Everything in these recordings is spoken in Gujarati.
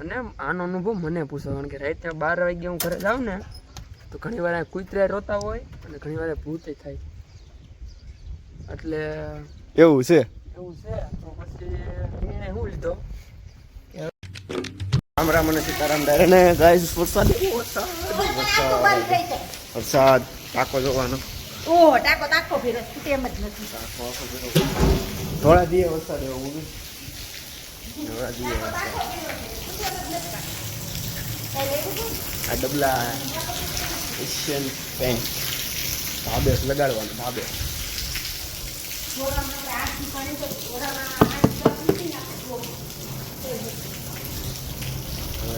અને આનો અનુભવ મને પૂછો કારણ કે રાતે બાર વાગે હું ઘરે જાઉં ને તો ઘણી વાર કૂતરા રોતા હોય અને ઘણી વાર ભૂતે થાય. એટલે એવું છે? એવું છે. તો પછી નિર્ણય હું લીધો? રામ રામ અને સીતારામ ડાયરે ગાઈસ વરસાદ વરસાદ ટાકો જોવાનો. ઓહો ટાકો તાકો ફેરસ છૂટે એમ જ નથી. થોડા વરસાદ એવો વરસાદ. આ ડબલા એશિયન પેન્ટ ધાબે લગાડવાનું ધાબે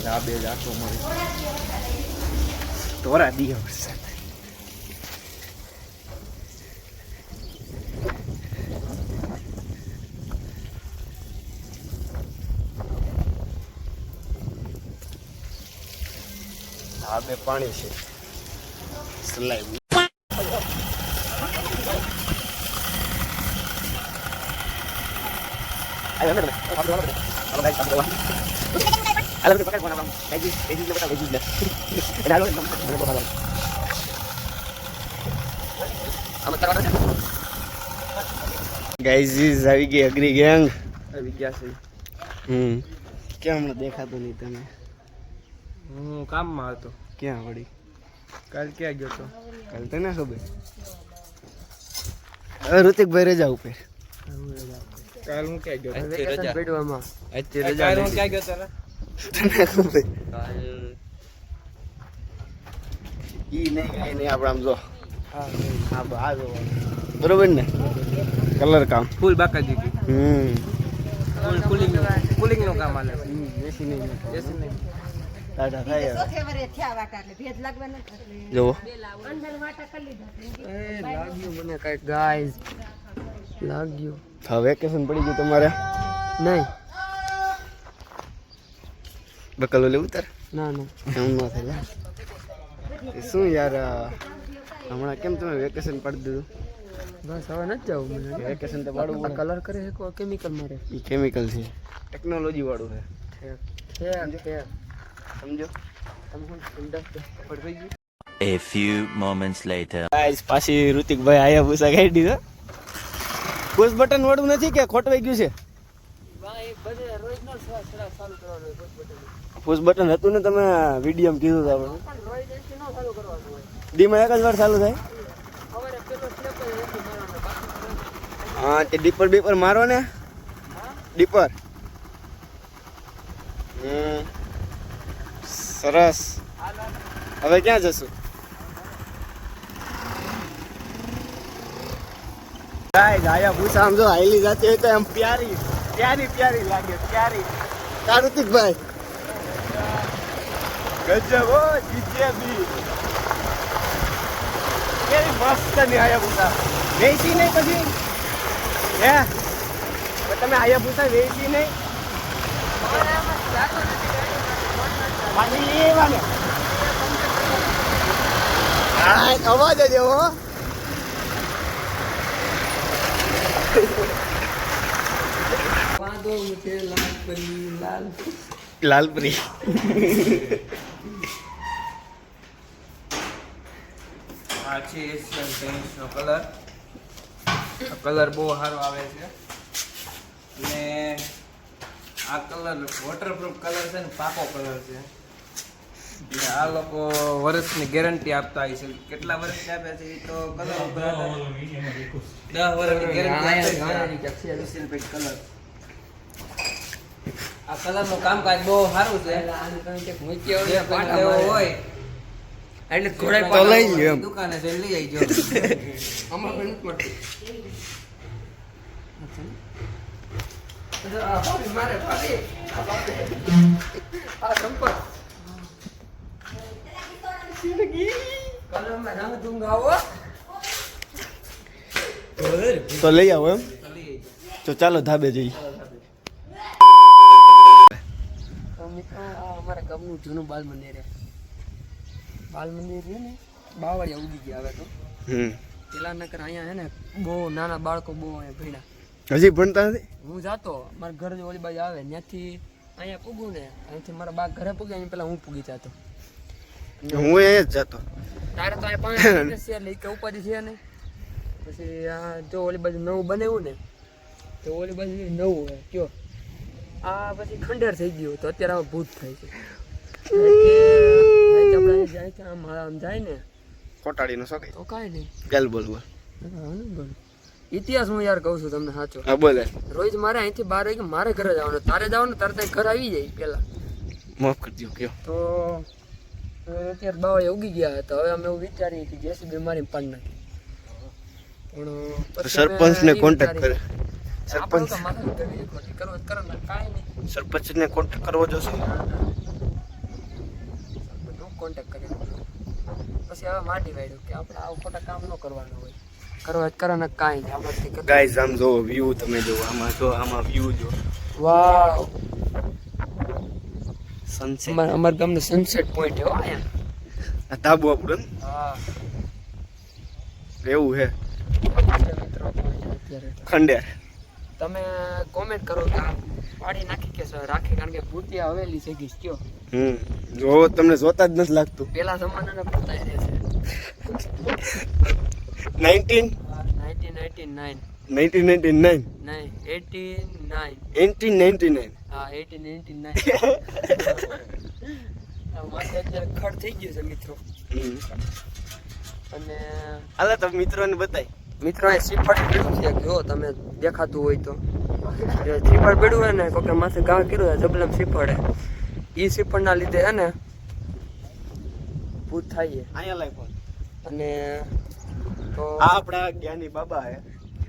ધાબે આટો મળી થોડા દીએ વરસાદ. ધાબે પાણી છે. સલાઈ. આવી ગઈ અગ્રી ગેંગ આવી ગયા છે. હમ. કેમ હમણાં દેખાતો નહીં તમે હું કામમાં હતો. ક્યાં વળી? કાલ ક્યાં ગયો તો? કાલ તને ખબર હવે ઋતિકભાઈ રજા ઉપર. કાલ હું ક્યાં ગયો વેકેશન પેડવામાં રજા કાલ હું ક્યાં ગયો તો તને ખબર ઈ નહીં કાંઈ નહીં આપણે આમ જો. હા હા. આ જો બરોબર ને? કલર કામ. ફૂલ બાકા દીધી હમ. ફૂલ કુલિંગ કુલિંગનું કામ આલે એસી નહીં. એસી નહીં. ટાટા થાય જુઓ. લાગ્યું મને કંઈક ગાઈઝ લાગ્યું. હવે વેકેશન પડી ગયું તમારે? નહીં. બકલો લે ઉતર ના ના. એમ ન થાય શું યાર હમણાં કેમ તમે વેકેશન પાડી દીધું? બસ હવે નથી જવું મને. વેકેશન તો પાડવું આ કલર કરે છે કેમિકલ મારે? એ કેમિકલ છે ટેકનોલોજી વાળું છે. ઠેક ઠેક ઠેક. સમજો? તમે ખબર થઈ A few moments later. Guys, પાછી ઋતિકભાઈ આયા ભૂસા કાઢી દીધો પુશ બટન વાળું નથી કે ખોટવાઈ ગયું છે? પુશ બટન હતું ને તમે વીડિયો કીધું હતું આપણે. પણ રોજ એસી નો ચાલુ કરવાનું હોય દીમાં એક જ વાર ચાલુ થાય? હા તે ડીપર બીપર મારો ને? ડીપર હમ. સરસ. હવે ક્યાં જશું? ગાય આયા આમ જો હાઈલી જાતી હોય તો એમ પ્યારી પ્યારી પ્યારી લાગે પ્યારી. કાર્તિકભાઈ ગજબ હો જીજેબી કેવી મસ્તની પૂછા વેચી નહીં પછી? હે? તમે આયા ભૂસા વેચી નહીં? અવાજ જ એવો લાલપરી. આ છે એશિયન પેઇન્ટ્સનો કલર કલર બહુ સારો આવે છે. અને આ કલર વોટરપ્રૂફ કલર છે ને, પાકો કલર છે. આ લોકો વર્ષની ગેરંટી આપતા હોય છે. કેટલા વર્ષની આપે છે એ તો કલર ઉપર દસ વર્ષની ગેરંટી કલર આ કલરનું કામકાજ બહુ સારું છે. હોય એટલે તો લઈ લ્યો એમ. દુકાને જઈ લઈ આવજો. આમાં પણ નથી મારે ભાભી. આ સંપર્ક. તો લઈ આવો એમ? તો ચાલો ધાબે જઈએ. તો મિત્રો આ અમારા ગામનું જૂનું બાલ મંદિર બાલ મંદિર છે ને બાવળિયા ઉગી ગયા હવે તો. હમ. પેલા નકર અહીંયા છે ને બહુ નાના બાળકો બહુ અહીંયા ભણ્યા. હજી ભણતા નથી? હું જાતો મારા ઘર જે ઓલી બાજુ આવે. ત્યાંથી અહીંયા પૂગું ને અહીંથી મારા બા ઘરે પૂગે એની પહેલા હું પૂગી જતો. હું એ જ જતો તારે તો આ પાંચ છે એટલે કે ઉપાધિ છે નહીં. પછી આ જો ઓલી બાજુ નવું બનાવ્યું ને તો ઓલી બાજુ નવું હે કયો. આ પછી ખંડેર થઈ ગયું તો અત્યારે આમાં ભૂત થાય છે. આપણે જાય આમ આમ જાય ને કોટાડીનો શોખ. તો કાંઈ નહીં. ચાલ બોલ બોલ હા, ને બોલ. ઇતિહાસ હું યાર કહું છું તમને સાચો. હા બોલે. રોજ મારે અહીંથી બાર વાગે મારે ઘરે જવાનું. તારે જવાનું તારે ત્યાં ઘર આવી જાય પેલા માફ કરી દો કયો. તો અત્યારે બાવળી ઉગી ગયા હતા. હવે અમે એવું વિચારીએ કે જેસીબી મારી પણ નાખી. પણ સરપંચ સરપંચને કોન્ટેક્ટ કરે. સરપંચ. સરપંચ ને કોન્ટેક્ટ કરવો જોશે? કોન્ટેક્ટ કરી પછી હવે માંડી વાળ્યું કે આપણે આવું ખોટા કામ ન કરવાનું હોય. કરવા જ કરે ને કાંઈ નહીં. આપણે ગાય ગાઈઝ આમ જો વ્યૂ તમે જો આમાં જો આમાં વ્યૂ જો. વાવ સનસેટ અમાર અમાર ગામનો સનસેટ પોઈન્ટ એવો આયા આ ધાબુ આપણું હા. એવું હે. મિત્રો અત્યારે ખંડેર. તમે કોમેન્ટ કરો કે પાડી નાખી કે રાખી કારણ કે ભૂતિયા હવેલી છે ગીસ કયો? હમ. જો તમને જોતા જ નથી લાગતું. પેલા જમાનાના ભૂતા રહે છે. Nineteen nineteen ninety nine nineteen ninety nine eighty nine nineteen ninety nine હા એટી નાઇન્ટી નાઇન માથે અત્યારે ખડ થઈ ગયું છે મિત્રો. અને હાલો તો મિત્રોને બતાય. મિત્રો એ શ્રીફળ પીડ્યું છે. જો તમે દેખાતું હોય તો. શ્રીફળ પીડ્યું હોય ને કોકે માથે ઘા કર્યું હોય જબલમ શ્રીફળ હે ઈ શ્રીફળના લીધે હે ને ભૂત થાય છે. અહીંયા ફોન અને તો આ આપણા જ્ઞાની બાબા હે.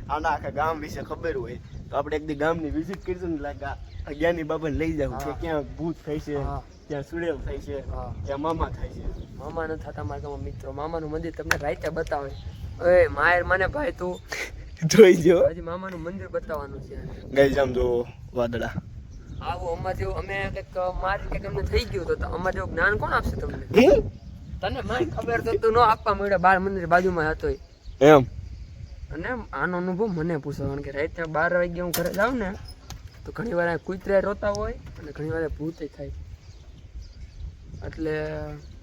આના આખા ગામ વિશે ખબર હોય તો આપણે એક દી ગામની વિઝિટ કરીશું ને લાગે અજ્ઞાની બાબાને લઈ જાવ કે ક્યાં ભૂત થાય છે ત્યાં સુડેલ થાય છે ત્યાં મામા થાય છે. મામા ન થતા મારા ગામમાં મિત્રો મામાનું મંદિર તમને રાઈતે બતાવે. ઓય માયર મને ભાઈ તું. જોઈ જો હજી મામાનું મંદિર બતાવવાનું છે. ગઈ જામ જો વાદળા. આવું અમારે જેવું અમે કંઈક મારી કંઈક અમને થઈ ગયું તો અમારે જેવું જ્ઞાન કોણ આપશે તમને? તને મને ખબર તો તું ન આપવા મળ્યો બાર મંદિર બાજુમાં હતો. એમ? અને આનો અનુભવ મને પૂછો કારણ કે રાતે બાર વાગે હું ઘરે જાઉં ને તો ઘણી વાર કૂતરા રોતા હોય અને ઘણી વાર ભૂત થાય એટલે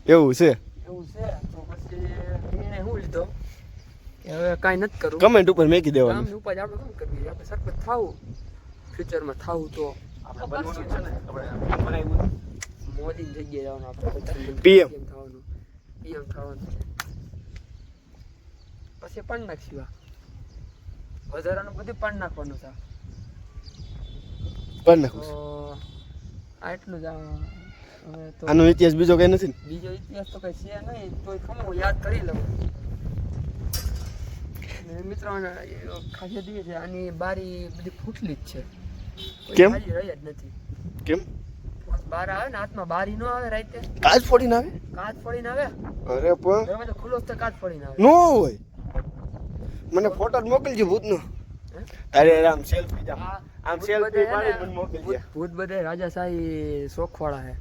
એવું છે? એવું છે તો પછી નિર્ણય હું લીધો કે હવે કાંઈ નથી કરવું કમેન્ટ ઉપર મેકી દેવાનું. આમ ઉપર આપણે શું કરવી? આપણે સરપંચ થાવું. ફ્યુચરમાં થાવું તો આપણે બનવા છે ને. આપણે મોદી જગ્યાએ જવાનું આપણે. પીએમ. થવાનું. પીએમ. થવાનું પછી પણ નાખશું આ વધારાનું બધું પણ નાખવાનું છે. પણ નાખું તો આ જ આનો ઇતિહાસ બીજો કઈ નથી બીજો ઇતિહાસ તો કઈ છે નહીં તો ખમો યાદ કરી લઉં. મિત્રો ખાસિયત એ છે આની બારી બધી ફૂટલી જ છે. કેમ? રહી જ નથી. કેમ? બાર આવે ને હાથમાં બારી નો આવે રાઈતે કાચ ફોડીને આવે? કાચ ફોડીને આવે? અરે પણ દરવાજો ખુલ્લો તો કાચ ફોડીને આવે. નો હોય. મને ફોટો જ મોકલજો ભૂતનો? તારે આમ સેલ્ફી જા આમ. સેલ્ફી પાડી મને મોકલજે. ભૂત- બધે રાજાશાહી શોખવાળા હે.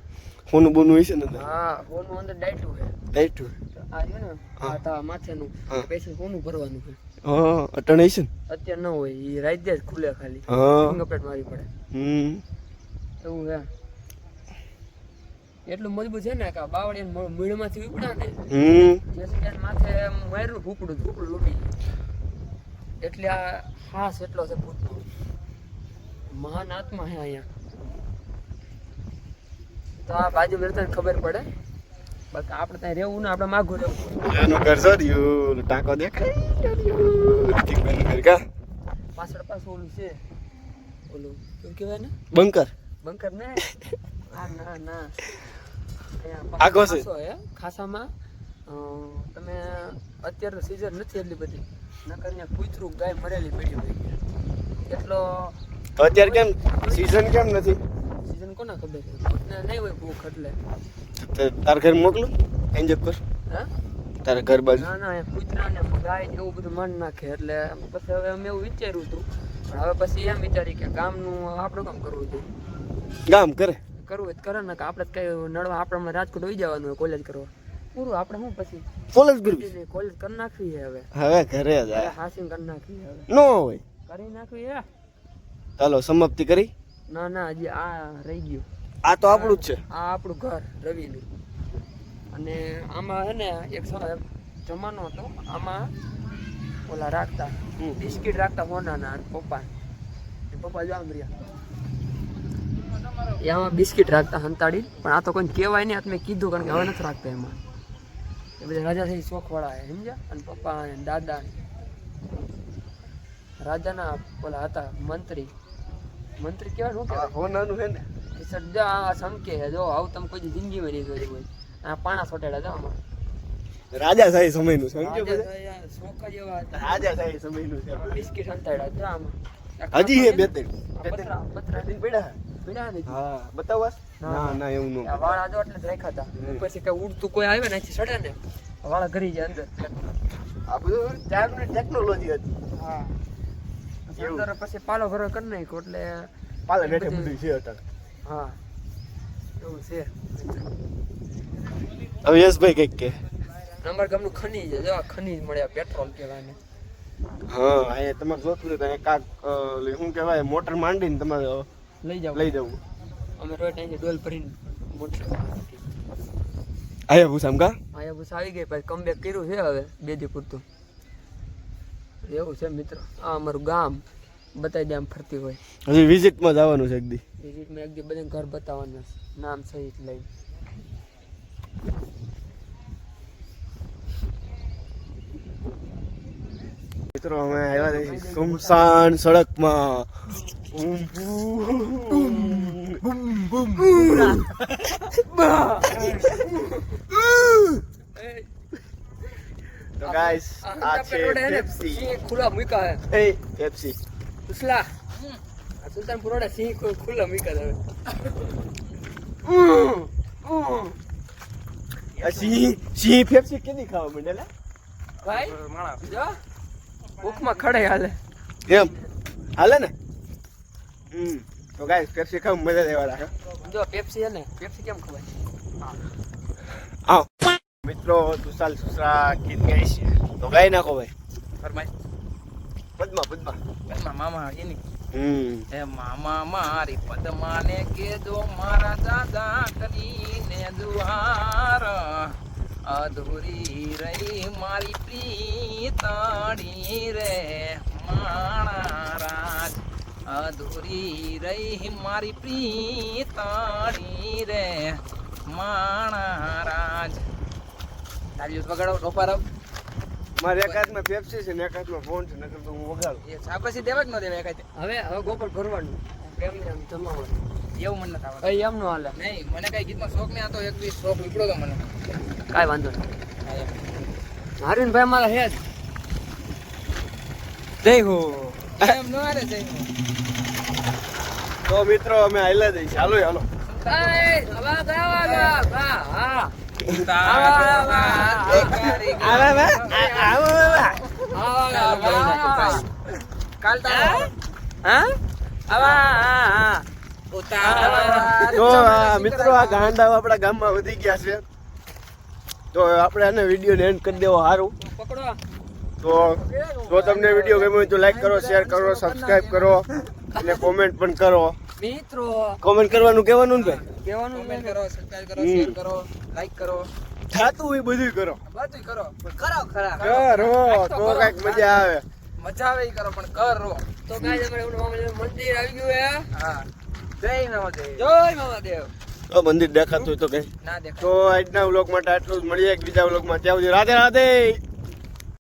ફોન બોનું હોય છે ને હા ફોન અંદર ડાયટું હે. તો આ છે ને આ તા માથેનું. પૈસા કોનું ભરવાનું છે હા અટણ ને? અત્યારે ન હોય ઈ રાજ્ય જ ખુલે ખાલી. હા. ફિંગરપ્રિન્ટ મારી પડે. હમ. એવું હે. એટલું મજબૂત છે ને કે બાવળી માંથી ઉપડા ને હમ. જેસી માથે માર્યું ફૂકડું ભૂકડું લૂટી એટલે આ હાસ એટલો છે ભૂતનો. મહાન આત્મા હે અહીંયા. તો આ બાજુ મેળતા ખબર પડે. બાકી આપણે ત્યાં રહેવું ને આપણે માગું રહેવું. એનું ટાંકો દેખાય. પાછળ પાછું ઓલું છે. ઓલું શું કહેવાય ને બંકર. બંકર ને? ના ના. અહીંયા આગો છે. ખાસામાં. તમે અત્યારે તો સિઝન નથી એટલી બધી. નકર અહીંયા કૂતરું ગાય મરેલી પડી હોય એટલો અત્યારે કેમ? સિઝન કેમ નથી? સિઝન કોના ખબર? છે નહીં હોય ભૂખ એટલે. તાર ઘર મોકલું? એન્જો પર. હા? તારા ઘર બાજુ. ના ના કૂતરા ને ગાય એવું બધું મન નાખે એટલે પછી હવે અમે એવું વિચાર્યું હતું. પણ હવે પછી એમ વિચારી કે ગામનું આપણું કામ કરવું હતું. ગામ કરે. કરવું હોય કરે ને કે આપણે કઈ નડવા આપણે રાજકોટ વહી જવાનું હોય કોલેજ કરવા. પૂરું આપણે શું પછી? કોલેજ કરવી કોલેજ કરી નાખવી હવે. હવે ઘરે જાય હાસિંગ કરી નાખવી હવે. નો હોય. કરી નાખવી હે ચાલો સમાપ્તિ કરી. ના ના હજી આ રહી ગયું. આ તો આપણું જ છે. આ આપણું ઘર રવિનું. અને આમાં હે ને એક જમાનો હતો આમાં ઓલા રાખતા. બિસ્કિટ રાખતા હોનાના અને પપ્પા. એ પપ્પા જો આમ રહ્યા. એમાં બિસ્કિટ રાખતા હંતાડી. પણ આ તો કોઈ કહેવાય નહીં મેં કીધું કારણ કે હવે નથી રાખતા એમાં. એ બધા રાજા થઈ શોખવાળા છે સમજ્યા? અને પપ્પા અને દાદા રાજાના પેલા હતા મંત્રી. મંત્રી કેવા શું કહેવાય હોનાનું છે ને? એ સજ્જા આ સમકે છે જો આવું તમે કોઈ જિંદગી જિંદગીમાં નહીં જોયું હોય. આ પાણા સોટેડા જો આમાં. રાજા સાહેબ સમયનું સમજો શોખા જેવા હતા. રાજા સાહેબ સમયનું છે. બિસ્કિટ હંતાડ્યા જો આમાં. હજી હે બે ત્રણ બે ત્રણ પતરા દિન પડ્યા પીડા ને હા બતાવવા ના, ના ના. ના એવું ન વાળા જો એટલે જ રાખ્યા હતા પછી કઈ ઉડતું કોઈ આવે ને અહીંથી સડે ને વાળા ઘરી જાય અંદર. આ બધું ટાઈમની ટેકનોલોજી હતી. હા. અંદર પછી પાલો ભરો કરી નાખ્યો એટલે પાલે બેઠે બધું છે અત્યારે. હા. એવું છે. હવે યશભાઈ કંઈક કે અમારા ગામનું ખનીજ જો આ ખનીજ મળ્યા પેટ્રોલ કહેવાય હા. અહીંયા તમારે જોતું કાક શું કહેવાય મોટર માંડીને તમારે લઈ જાવ લઈ જવું અમે રોય અહીંથી ડોલ ભરીને મોટર આયા ભૂસામ કા? આયા ભૂસ આવી ગઈ પછી કમબેક કર્યું છે હવે બે દી પૂરતું. એવું છે મિત્ર આ અમારું ગામ બતાવી દે આમ ફરતી હોય. હજી વિઝિટમાં જવાનું છે એક દી. વિઝિટમાં એક દી બધાને ઘર બતાવવાના છે. નામ સહિત લઈને. મિત્રો અમે આવ્યા છીએ સુમસાન સડકમાં. તો ગાઈસ આ છે પેપ્સી સિંહ ખુલ્લા મૂક્યા હે એ પેપ્સી ઉસલા. આ સુલતાનપુર રોડે સિંહ ખુલ્લા છે આ સિંહ સિંહ પેપ્સી કેની ખાવા માંડેલા ભાઈ જો. ભૂખમાં ખડે હાલે. એમ. હાલે ને? તો ગાઈસ પેપ્સી ખાવ મજા લેવા રાખે જો પેપ્સી ને પેપ્સી કેમ ખવાય? આવ. મિત્રો તુસાલ સુસરા ગીત ગાય છે તો ગાઈ નાખો ભાઈ. ફરમાય પદ્મા પદ્મા. એમાં મામા એની હે મામા મારી પદ્માને કેજો મારા દાદા કરીને દુહાર અધૂરી રહી મારી પ્રીતાણી રે માણા રાજ. અધૂરી રહી મારી પ્રીતાણી રે માણા રાજ. તાલીઓ વગાડો ડોપારો મારે એક હાથમાં પેપ્સી છે ને એક હાથમાં ફોન છે નકર તો હું વગાડું. એ સાપસી દેવા જ ન દેવા એકાતે હવે હવે ગોપાલ ભરવાનું. પ્રેમને આમ જમાવાનું. એવું મને નથી આવડતું. એમ ન હાલે. નહીં મને કઈ ગીતમાં શોખ નહીં આતો એક બી શોખ નીકળ્યો તો મને. કાંઈ વાંધો નહીં. હારીન ભાઈ મારા હે જ. જય હો. એમ ન હારે છે તો મિત્રો અમે આયલા જઈ ચાલો આ મિત્રો આ ગાંડા આપણા ગામમાં વધી ગયા છે. તો આપણે આને વીડિયો એન્ડ કરી દેવો સારું તો જો તમને વીડિયો ગમ્યો તો લાઈક કરો શેર કરો સબસ્ક્રાઈબ કરો અને કોમેન્ટ પણ કરો. મિત્રો. કોમેન્ટ કરવાનું કહેવાનું ને ભાઈ? કહેવાનું કોમેન્ટ કરો સબસ્ક્રાઇબ કરો શેર કરો લાઈક કરો. થાતું હોય બધું કરો. બધું કરો. પણ ખરા કરો તો કંઈક મજા આવે. મજા આવે કરો પણ કરો. તો ગાઈસ આપણે એવું મંદિર આવી ગયું હે. હા. જય મહાદેવ. જય મહાદેવ. તો મંદિર દેખાતું હોય તો કઈ ના દેખાય. તો આજના વ્લોગ માટે આટલું જ. મળીએ એક બીજા વ્લોગમાં. ત્યાં સુધી રાધે રાધે.